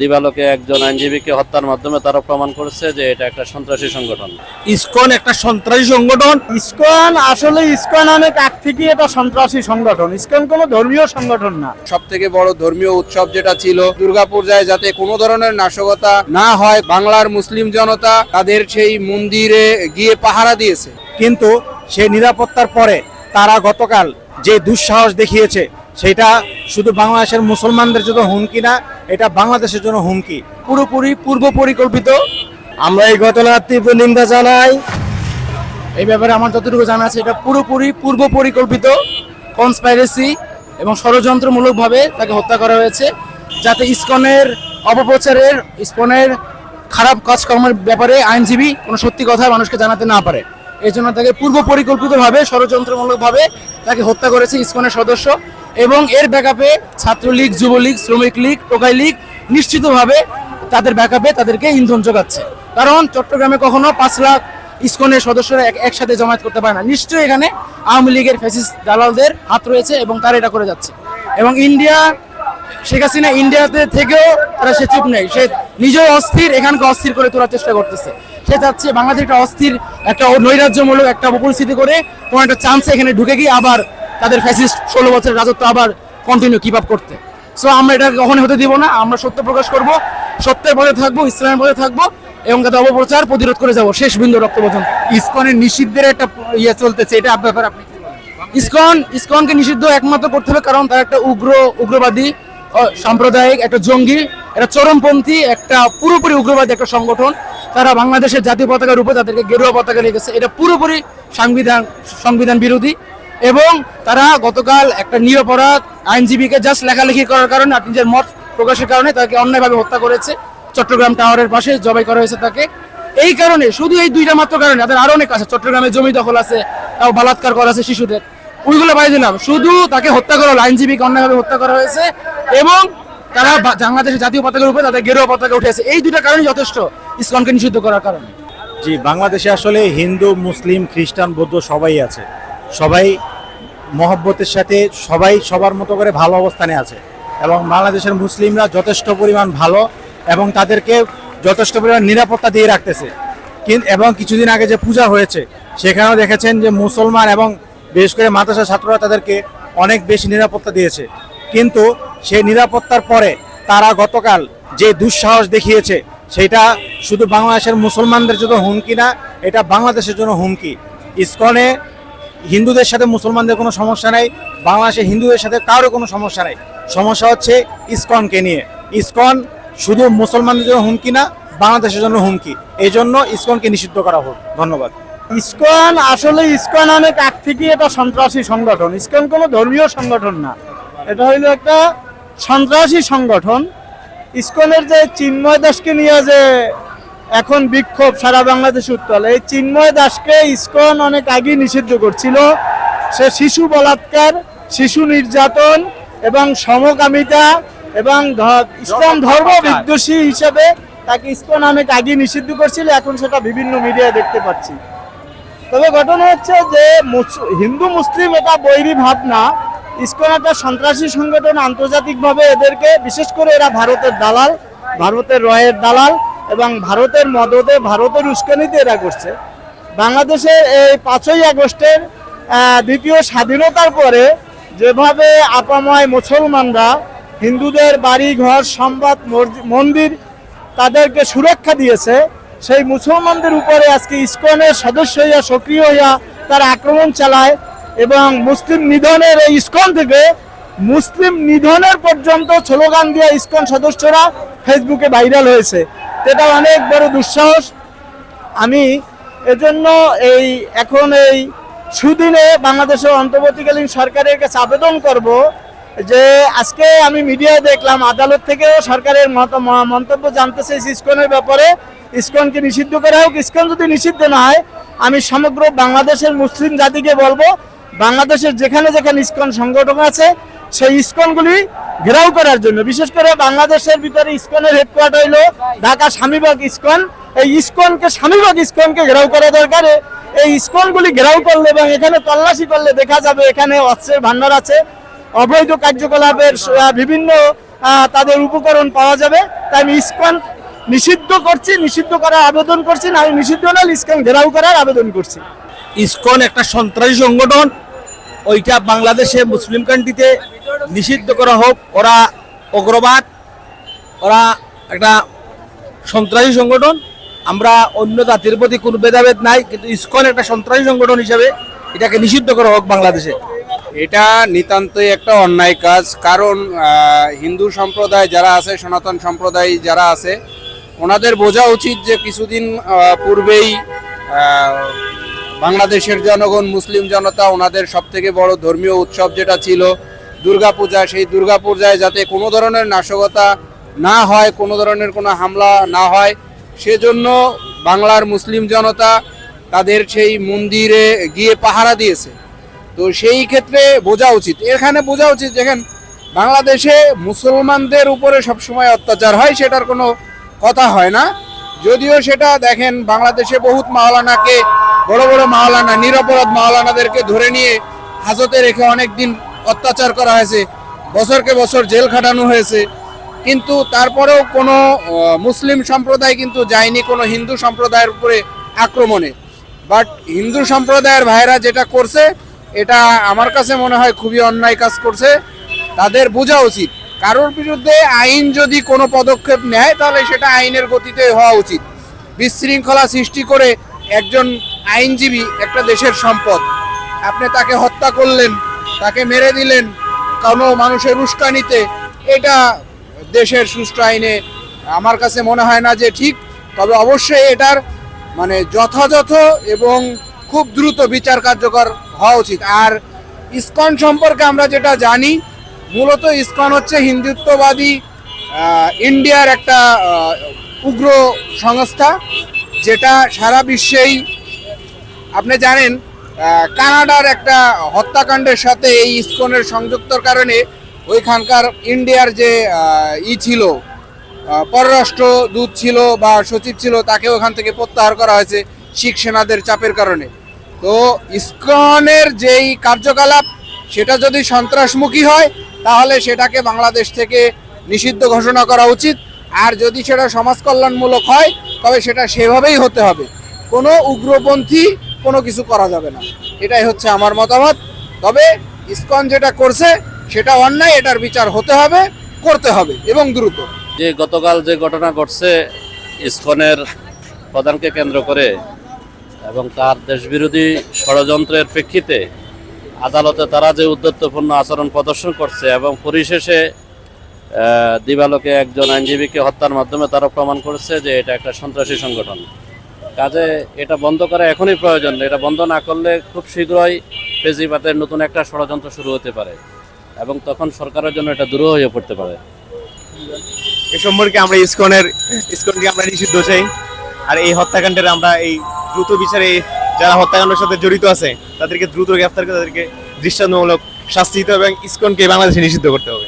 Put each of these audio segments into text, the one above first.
দিবালোকে একজন আইনজীবীকে হত্যার মাধ্যমে তারা প্রমাণ করেছে যে এটা একটা সন্ত্রাসী সংগঠন। ইসকন একটা সন্ত্রাসী সংগঠন। ইসকন আসলে ইসকন অনেক আগ থেকে এটা সন্ত্রাসী সংগঠন। ইসকন কোনো ধর্মীয় সংগঠন না। সব থেকে বড় ধর্মীয় উৎসব যেটা ছিল দুর্গাপূজায় যাতে কোনো ধরনের নাশকতা না হয় বাংলার মুসলিম জনতা তাদের সেই মন্দিরে গিয়ে পাহারা দিয়েছে। কিন্তু সেই নিরাপত্তার পরে তারা গতকাল যে দুঃসাহস দেখিয়েছে সেটা শুধু বাংলাদেশের মুসলমানদের জন্য হুমকি না, এটা বাংলাদেশের জন্য হুমকি। পুরোপুরি পূর্ব পরিকল্পিত। আমরা এই ঘটনার তীব্র নিন্দা জানাই। এই ব্যাপারে আমার যতটুকু জানা আছে, এটা পুরোপুরি পূর্ব পরিকল্পিত কনসপাইরেসি এবং ষড়যন্ত্রমূলকভাবে তাকে হত্যা করা হয়েছে, যাতে ইসকনের অপপ্রচারের, ইসকনের খারাপ কাজকর্মের ব্যাপারে আইনজীবী কোনো সত্যি কথা মানুষকে জানাতে না পারে। এই জন্য তাকে পূর্ব পরিকল্পিতভাবে, ষড়যন্ত্রমূলকভাবে তাকে হত্যা করেছে ইসকনের সদস্য। এবং এর ব্যাকআপে ছাত্রলীগ, যুবলীগ শ্রমিক লীগ টোকাই লীগ নিশ্চিতভাবে তাদের ব্যাকআপে তাদেরকে ইন্ধন যোগাচ্ছে। কারণ চট্টগ্রামে কখনো পাঁচ লাখ ইসকনের সদস্যরা এক- একসাথে জমায়েত করতে পারে না। নিশ্চয়ই এখানে আওয়ামী লীগের ফ্যাসিস্ট দালালদের হাত রয়েছে এবং তারা এটা করে যাচ্ছে। এবং ইন্ডিয়া, শেখ হাসিনা ইন্ডিয়াতে থেকেও তারা সে চুপ নেই। সে নিজেও অস্থির, এখানকে অস্থির করে তোলার চেষ্টা করতেছে। সে চাচ্ছে বাংলাদেশ একটা অস্থির, একটা নৈরাজ্যমূলক, একটা পরিস্থিতি করে কোনো একটা চান্সে এখানে ঢুকে গিয়ে আবার তাদের ফ্যাসিস্ট ষোলো বছরের রাজত্ব আবার কন্টিনিউ কিপ আপ করতে। সো আমরা এটা কখনই হতে দিব না আমরা সত্য প্রকাশ করব সত্যের পথে থাকব ইসলামের পথে থাকব এবং তাদের অপপ্রচার প্রতিরোধ করে যাব শেষ বিন্দু রক্ত পর্যন্ত ইসকনের নিষিদ্ধের একটা ইয়ে চলতেছে এটা ব্যাপারে আপনি? ইসকন ইসকনকে নিষিদ্ধ একমাত্র করতে হবে কারণ তারা একটা উগ্র উগ্রবাদী সাম্প্রদায়িক একটা জঙ্গি একটা চরমপন্থী একটা পুরোপুরি উগ্রবাদী একটা সংগঠন। তারা বাংলাদেশের জাতীয় পতাকার উপরে তাদেরকে গেরুয়া পতাকা রেখেছে। এটা পুরোপুরি সংবিধান সংবিধান বিরোধী। এবং তারা গতকাল একটা নিরপরাধ আইনজীবীকে জাস্ট লেখালেখি করার কারণে আর নিজের মত প্রকাশের কারণে তাকে অন্যায়ভাবে হত্যা করেছে, চট্টগ্রাম টাওয়ারের পাশে জবাই করা হয়েছে তাকে। এই কারণে, শুধু এই দুইটা মাত্র কারণে, তাদের আরও অনেক আছে, চট্টগ্রামে জমি দখল আছে, তাও বালাৎকার করা আছে শিশুদের। ওইগুলো বাড়ি দিলাম। শুধু তাকে হত্যা করা হলো, আইনজীবীকে অন্যায়ভাবে হত্যা করা হয়েছে এবং তারা বাংলাদেশের জাতীয় পতাকার উপরে তাদের গেরুয়া পতাকা উঠেছে এই দুইটা কারণে যথেষ্ট ইসলামকে নিষিদ্ধ করার কারণে। জি, বাংলাদেশে আসলে হিন্দু, মুসলিম, খ্রিস্টান, বৌদ্ধ সবাই আছে। সবাই মহব্বতের সাথে সবাই সবার মতো করে ভালো অবস্থানে আছে। এবং বাংলাদেশের মুসলিমরা যথেষ্ট পরিমাণ ভালো এবং তাদেরকে যথেষ্ট পরিমাণ নিরাপত্তা দিয়ে রাখতেছে। কিন্তু এবং কিছুদিন আগে যে পূজা হয়েছে, সেখানেও দেখেছেন যে মুসলমান এবং বিশেষ করে মাদ্রাসা ছাত্ররা তাদেরকে অনেক বেশি নিরাপত্তা দিয়েছে। কিন্তু সেই নিরাপত্তার পরে তারা গতকাল যে দুঃসাহস দেখিয়েছে, সেটা শুধু বাংলাদেশের মুসলমানদের জন্য হুমকি না, এটা বাংলাদেশের জন্য হুমকি। ইসকনে হিন্দুদের সাথে মুসলমানদের কোনো সমস্যা নাই, বাংলাদেশে হিন্দুদের সাথে কারোর কোনো সমস্যা নাই। সমস্যা হচ্ছে ইসকনকে নিয়ে। ইসকন শুধু মুসলমানদের জন্য হুমকি না, বাংলাদেশের জন্য হুমকি। এই জন্য ইসকনকে নিষিদ্ধ করা হোক। ধন্যবাদ। ইসকন আসলে ইসকন অনেক আগ থেকে এটা সন্ত্রাসী সংগঠন। ইসকন কোনো ধর্মীয় সংগঠন না। এটা হইল একটা সন্ত্রাসী সংগঠন। ইসকনের যে চিন্ময় দাসকে নিয়ে যে এখন বিক্ষোভ সারা বাংলাদেশ উত্তল। এই চিন্ময় দাসকে ইসকন অনেক আগে নিষিদ্ধ করছিল। সে শিশু বলাৎকার শিশু নির্যাতন এবং সমকামিতা এবং ইসলাম ধর্ম বিদ্বেষী হিসেবে তাকে ইসকন অনেক আগে নিষিদ্ধ করছিল এখন সেটা বিভিন্ন মিডিয়ায় দেখতে পাচ্ছি। তবে ঘটনা হচ্ছে যে হিন্দু মুসলিম এটা বৈরী ভাব না ইসকন একটা সন্ত্রাসী সংগঠন আন্তর্জাতিকভাবে এদেরকে বিশেষ করে এরা ভারতের দালাল ভারতের রয়ের দালাল। এবং ভারতের মদতে ভারতের উস্কানিতে এরা করছে। বাংলাদেশের এই পাঁচই আগস্টের দ্বিতীয় স্বাধীনতার পরে যেভাবে আপাময় মুসলমানরা হিন্দুদের বাড়ি, ঘর সম্বাদ মন্দির তাদেরকে সুরক্ষা দিয়েছে, সেই মুসলমানদের উপরে আজকে ইসকনের সদস্য হইয়া, সক্রিয় হইয়া তারা আক্রমণ চালায় এবং মুসলিম নিধনের এই ইসকন থেকে মুসলিম নিধনের পর্যন্ত স্লোগান দিয়ে ইসকন সদস্যরা ফেসবুকে ভাইরাল হয়েছে। এটা অনেক বড় দুঃসাহস। আমি এজন্য এই এখন এই সুদিনে বাংলাদেশের অন্তর্বর্তীকালীন সরকারের কাছে আবেদন করব যে আজকে আমি মিডিয়ায় দেখলাম, আদালত থেকেও সরকারের মত- মন্তব্য জানতে চাইছি ইসকনের ব্যাপারে। ইসকনকে নিষিদ্ধ করা হোক, ইসকন যদি নিষিদ্ধ না হয়, আমি সমগ্র বাংলাদেশের মুসলিম জাতিকে বলব, বাংলাদেশের যেখানে যেখানে ইসকন সংগঠন আছে সেই ইসকনগুলি ঘেরাও করার জন্য। বিশেষ করে বাংলাদেশের ভিতরে ইসকনের হেডকোয়ার্টার হইল ঢাকা স্বামীবাগ ইসকন। এই ইসকনকে স্বামীবাগ ইসকনকে ঘেরাও করা দরকার। এই ইসকনগুলি ঘেরাও করলে এবং এখানে তল্লাশি করলে দেখা যাবে এখানে অস্ত্রের ভান্ডার আছে। অবৈধ কার্যকলাপের বিভিন্ন তাদের উপকরণ পাওয়া যাবে। তাই আমি ইস্কন নিষিদ্ধ করছি, নিষিদ্ধ করার আবেদন করছি, না আমি নিষিদ্ধ না ইস্কন ঘেরাও করার আবেদন করছি। ইস্কন একটা সন্ত্রাসী সংগঠন। ওইটা বাংলাদেশে মুসলিম কান্ট্রিতে নিষিদ্ধ করা হোক, ওরা অগ্রবাদ ওরা একটা সন্ত্রাসী সংগঠন। আমরা অন্য জাতির প্রতি কোনো ভেদাভেদ নাই, কিন্তু ইসকন একটা সন্ত্রাসী সংগঠন হিসেবে এটাকে নিষিদ্ধ করা হোক বাংলাদেশে। এটা নিতান্তই একটা অন্যায় কাজ, কারণ হিন্দু সম্প্রদায় যারা আছে, সনাতন সম্প্রদায় যারা আছে, ওনাদের বোঝা উচিত যে কিছুদিন পূর্বেই বাংলাদেশের জনগণ, মুসলিম জনতা, ওনাদের সব থেকে বড় ধর্মীয় উৎসব যেটা ছিল দুর্গাপূজা সেই দুর্গাপূজায় যাতে কোনো ধরনের নাশকতা না হয়, কোনো ধরনের কোনো হামলা না হয়, সেজন্য বাংলার মুসলিম জনতা তাদের সেই মন্দিরে গিয়ে পাহারা দিয়েছে। তো সেই ক্ষেত্রে বোঝা উচিত। এখানে বোঝা উচিত দেখেন, বাংলাদেশে মুসলমানদের উপরে সবসময় অত্যাচার হয়, সেটার কোনো কথা হয় না। যদিও সেটা দেখেন, বাংলাদেশে বহুত মাওলানাকে, বড় বড় মাওলানা, নিরপরাধ মাওলানাদেরকে ধরে নিয়ে হাজতে রেখে অনেক দিন অত্যাচার করা হয়েছে। বছরকে বছর জেল খাটানো হয়েছে। কিন্তু তারপরেও কোনো মুসলিম সম্প্রদায় কিন্তু যায়নি কোনো হিন্দু সম্প্রদায়ের উপরে আক্রমণে। বাট হিন্দু সম্প্রদায়ের ভাইরা যেটা করছে, এটা আমার কাছে মনে হয় খুবই অন্যায় কাজ করছে। তাদের বোঝা উচিত। কারোর বিরুদ্ধে আইন যদি কোনো পদক্ষেপ নেয়, তাহলে সেটা আইনের গতিতে হওয়া উচিত। বিশৃঙ্খলা সৃষ্টি করে একজন আইনজীবী একটা দেশের সম্পদ। আপনি তাকে হত্যা করলেন তাকে মেরে দিলেন কোনো মানুষের উস্কানিতে। এটা দেশের সুষ্ঠু আইনে আমার কাছে মনে হয় না যে ঠিক, তবে অবশ্যই এটার মানে যথাযথ এবং খুব দ্রুত বিচার কার্যকর হওয়া উচিত। আর ইসকন সম্পর্কে আমরা যেটা জানি, মূলত ইসকন হচ্ছে হিন্দুত্ববাদী ইন্ডিয়ার একটা উগ্র সংস্থা, যেটা সারা বিশ্বেই, আপনি জানেন কানাডার একটা হত্যাকাণ্ডের সাথে এই ইসকনের সংযুক্তর কারণে ওইখানকার ইন্ডিয়ার যে ই ছিল পররাষ্ট্র দূত ছিল বা সচিব ছিল তাকে ওখান থেকে প্রত্যাহার করা হয়েছে শিখ সেনাদের চাপের কারণে। তো ইসকনের যেই কার্যকলাপ, সেটা যদি সন্ত্রাসমুখী হয়, তাহলে সেটাকে বাংলাদেশ থেকে নিষিদ্ধ ঘোষণা করা উচিত। আর যদি সেটা সমাজ কল্যাণমূলক হয়, তবে সেটা সেভাবেই হতে হবে। কোনো উগ্রপন্থী কোনো কিছু করা যাবে না। এটাই হচ্ছে আমার মতামত। তবে ইসকন যেটা করছে, সেটা অন্যায়, এটার বিচার হতে হবে, করতে হবে এবং দ্রুত। যে গতকাল যে ঘটনা ঘটছে, ইসকনের প্রধানকে কেন্দ্র করে এবং তার দেশবিরোধী ষড়যন্ত্রের প্রেক্ষিতে আদালতে তারা যে উদ্যত্তপূর্ণ আচরণ প্রদর্শন করছে এবং পরিশেষে দিবালোকে একজন আইনজীবীকে হত্যার মাধ্যমে তারা প্রমাণ করেছে যে এটা একটা সন্ত্রাসী সংগঠন। কাজে এটা বন্ধ করা এখনই প্রয়োজন। এটা বন্ধ না করলে খুব শীঘ্রই ফেজিবাদের নতুন একটা ষড়যন্ত্র শুরু হতে পারে এবং তখন সরকারের জন্য এটা দূর হয়ে পড়তে পারে। এ সম্পর্কে আমরা ইসকনের ইসকনকে আমরা নিষিদ্ধ চাই। আর এই হত্যাকাণ্ডের আমরা এই দ্রুত বিচারে যারা হত্যাকাণ্ডের সাথে জড়িত আছে তাদেরকে দ্রুত গ্রেফতার করে তাদেরকে দৃষ্টান্তমূলক শাস্তি দিতে হবে এবং ইসকনকে বাংলাদেশে নিষিদ্ধ করতে হবে।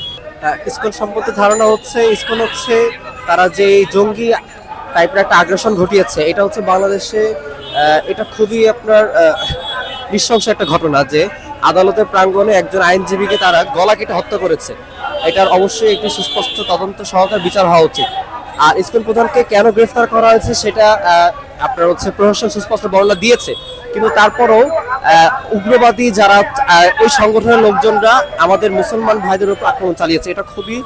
ইসকন সম্পর্কে ধারণা হচ্ছে ইসকন হচ্ছে তারা যে জঙ্গি টাইপের একটা আগ্রাসন ঘটিয়েছে। এটা হচ্ছে বাংলাদেশে এটা খুবই আপনার নৃশংস একটা ঘটনা যে আদালতের প্রাঙ্গণে একজন আইনজীবীকে তারা গলা কেটে হত্যা করেছে। এটার অবশ্যই একটি সুস্পষ্ট তদন্ত সহকার বিচার হওয়া উচিত। আর স্কুল প্রধানকে কেন গ্রেফতার করা হয়েছে সেটা আপনার হচ্ছে প্রশাসন সুস্পষ্ট বর্ণনা দিয়েছে। কিন্তু তারপরও উগ্রবাদী যারা ওই সংগঠনের লোকজনরা আমাদের মুসলমান ভাইদের উপর আক্রমণ চালিয়েছে। এটা খুবই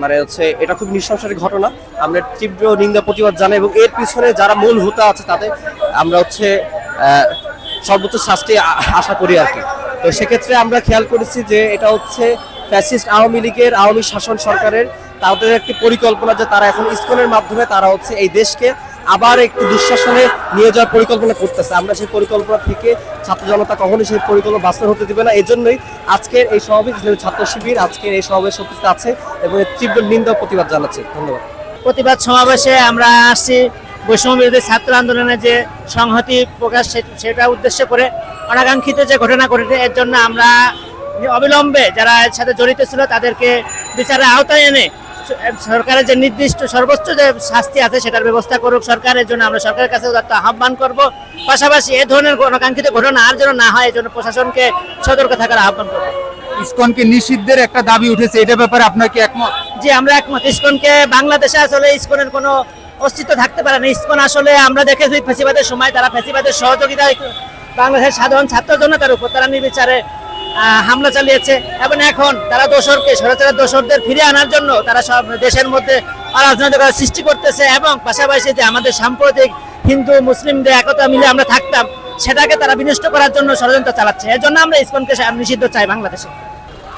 মানে হচ্ছে এটা খুব নিঃসংসারিক ঘটনা। আমরা তীব্র নিন্দা, প্রতিবাদ জানাই এবং এর পিছনে যারা মূল হুতা আছে তাদের আমরা হচ্ছে সর্বোচ্চ শাস্তি আশা করি আর কি। তো সেক্ষেত্রে আমরা খেয়াল করেছি যে এটা হচ্ছে ফ্যাসিস্ট আওয়ামী লীগের আওয়ামী শাসন সরকারের তাদের একটি পরিকল্পনা যে তারা এখন স্কুলের মাধ্যমে তারা হচ্ছে এই দেশকে আবার একটু দুঃশাসনে নিয়ে যাওয়ার পরিকল্পনা করতেছে। আমরা সেই পরিকল্পনা থেকে ছাত্র জনতা কখনোই সেই পরিকল্পনা বাস্তব হতে দেবে না। এই জন্যই আজকের এই সমাবেশ ছাত্র শিবির, আজকের এই সমাবেশ উপস্থিত আছে এবং তীব্র নিন্দা প্রতিবাদ জানাচ্ছি। ধন্যবাদ। প্রতিবাদ সমাবেশে আমরা আসছি। বৈষম্য বিরোধী ছাত্র আন্দোলনে যে সংহতি প্রকাশ সেটা উদ্দেশ্য করে অনাকাঙ্ক্ষিত যে ঘটনা ঘটেছে, এর জন্য আমরা অবিলম্বে যারা এর সাথে জড়িত ছিল, তাদেরকে বিচারের আওতায় এনে সরকারের যে নির্দিষ্ট সর্বোচ্চ যে শাস্তি আছে সেটার ব্যবস্থা করুক সরকারের জন্য আমরা সরকারের কাছে উদাত্ত আহ্বান করব। পাশাপাশি এ ধরনের অনাকাঙ্ক্ষিত ঘটনা আর যেন না হয় এই জন্য প্রশাসনকে সতর্ক থাকার আহ্বান করব। ইসকনকে নিষিদ্ধের একটা দাবি উঠেছে এটা ব্যাপারে আপনার কি একমত? যে আমরা একমত। ইসকনকে বাংলাদেশে আসলে ইসকনের কোনো অস্তিত্ব থাকতে পারে না। ইসকন আসলে আমরা দেখেছি ফেসিবাদের সময় তারা ফেসিবাদের সহযোগিতায় বাংলাদেশের সাধারণ ছাত্র তার উপর তারা নির্বিচারে হামলা চালিয়েছে এবং এখন তারা দোষরকে, সরাসরি দোষরদের ফিরে আনার জন্য তারা সব দেশের মধ্যে অরাজনৈতিকতা সৃষ্টি করতেছে এবং পাশাপাশি যে আমাদের সাম্প্রতিক হিন্দু, মুসলিমদের একতা মিলে আমরা থাকতাম, সেটাকে তারা বিনষ্ট করার জন্য ষড়যন্ত্র চালাচ্ছে। এর জন্য আমরা ইসকনকে নিষিদ্ধ চাই বাংলাদেশে।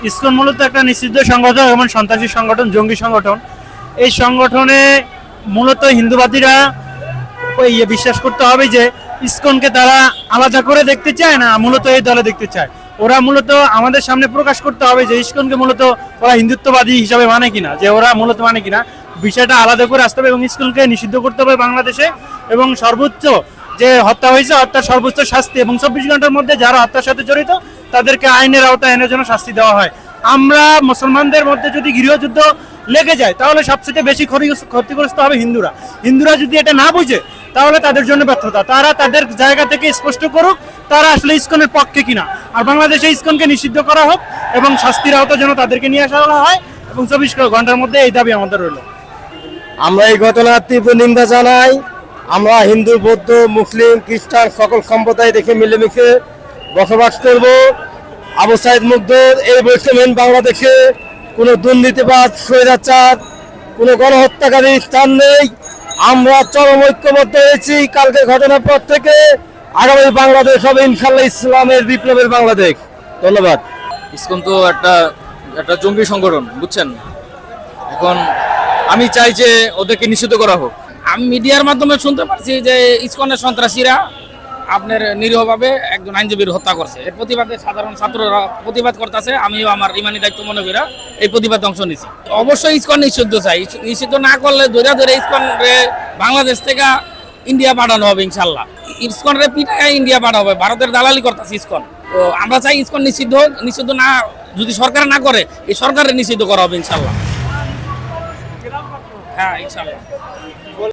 ইসকন মূলত একটা নিষিদ্ধ সংগঠন এবং সন্ত্রাসী সংগঠন, জঙ্গি সংগঠন। এই সংগঠনে মূলত হিন্দুবাদীরা ওই ইয়ে বিশ্বাস করতে হবে যে, ইসকনকে তারা আলাদা করে দেখতে চায় না, মূলত এই দলে দেখতে চায়। ওরা মূলত আমাদের সামনে প্রকাশ করতে হবে যে ইসকনকে মূলত ওরা হিন্দুত্ববাদী হিসাবে মানে কিনা, যে ওরা মূলত মানে কিনা। বিষয়টা আলাদা করে আসতে হবে এবং ইসকনকে নিষিদ্ধ করতে হবে বাংলাদেশে এবং সর্বোচ্চ যে হত্যা হয়েছে হত্যার সর্বোচ্চ শাস্তি এবং চব্বিশ ঘণ্টার মধ্যে যারা হত্যার সাথে জড়িত, তাদেরকে আইনের আওতায় এনে যেন শাস্তি দেওয়া হয়। আমরা মুসলমানদের মধ্যে যদি গৃহযুদ্ধ লেগে যায়, তাহলে সবচেয়ে বেশি ক্ষতিগ্রস্ত হবে হিন্দুরা। হিন্দুরা যদি এটা না বুঝে তাহলে তাদের জন্য ব্যর্থতা। তারা তাদের জায়গা থেকে স্পষ্ট করুক তারা আসলে ইসকনের পক্ষে কিনা। আর বাংলাদেশে ইসকনকে নিষিদ্ধ করা হোক এবং শাস্তির আওতা যেন তাদেরকে নিয়ে আসা হয় এবং চব্বিশ ঘণ্টার মধ্যে এই দাবি আমাদের রইল। আমরা এই ঘটনার তীব্র নিন্দা জানাই। আমরা হিন্দু, বৌদ্ধ, মুসলিম, খ্রিস্টান সকল সম্প্রদায় দেখে মিলেমিশে বসবাস করব। আবু সাইদ মুগ্ধ এই বৈষম্যহীন বাংলাদেশে কোনো দুর্নীতিবাদ স্বৈরাচার, কোনো গণহত্যাকারী স্থান নেই। আমরা চরম ঐক্যবদ্ধ হয়েছি। কালকে ঘটনার পর থেকে আগামী বাংলাদেশ হবে ইনশাল্লাহ ইসলামের বিপ্লবের বাংলাদেশ। ধন্যবাদ। ইসকন তো একটা একটা জঙ্গি সংগঠন বুঝছেন? এখন আমি চাই যে ওদেরকে নিষিদ্ধ করা হোক। আমি মিডিয়ার মাধ্যমে শুনতে পারছি যে ইসকনের সন্ত্রাসীরা আপনার নিরীহভাবে একজন আইনজীবীর হত্যা করছে। এর প্রতিবাদে সাধারণ ছাত্ররা প্রতিবাদ করতেছে, আমিও আমার ইমানি দায়িত্ব মনে করি এই প্রতিবাদে অংশ নিছি। অবশ্যই ইস্কন নিষিদ্ধ চাই। নিষিদ্ধ না করলে ধরে ধরে ইসকন রে বাংলাদেশ থেকে ইন্ডিয়া পাঠানো হবে ইনশাল্লাহ। ইসকন রে পিঠায় ইন্ডিয়া পাঠানো হবে। ভারতের দালালি করতেছে ইস্কন। তো আমরা চাই ইস্কন নিষিদ্ধ। নিষিদ্ধ না, যদি সরকার না করে, এই সরকারের নিষিদ্ধ করা হবে ইনশাল্লাহ। হ্যাঁ ইনশাল্লাহ।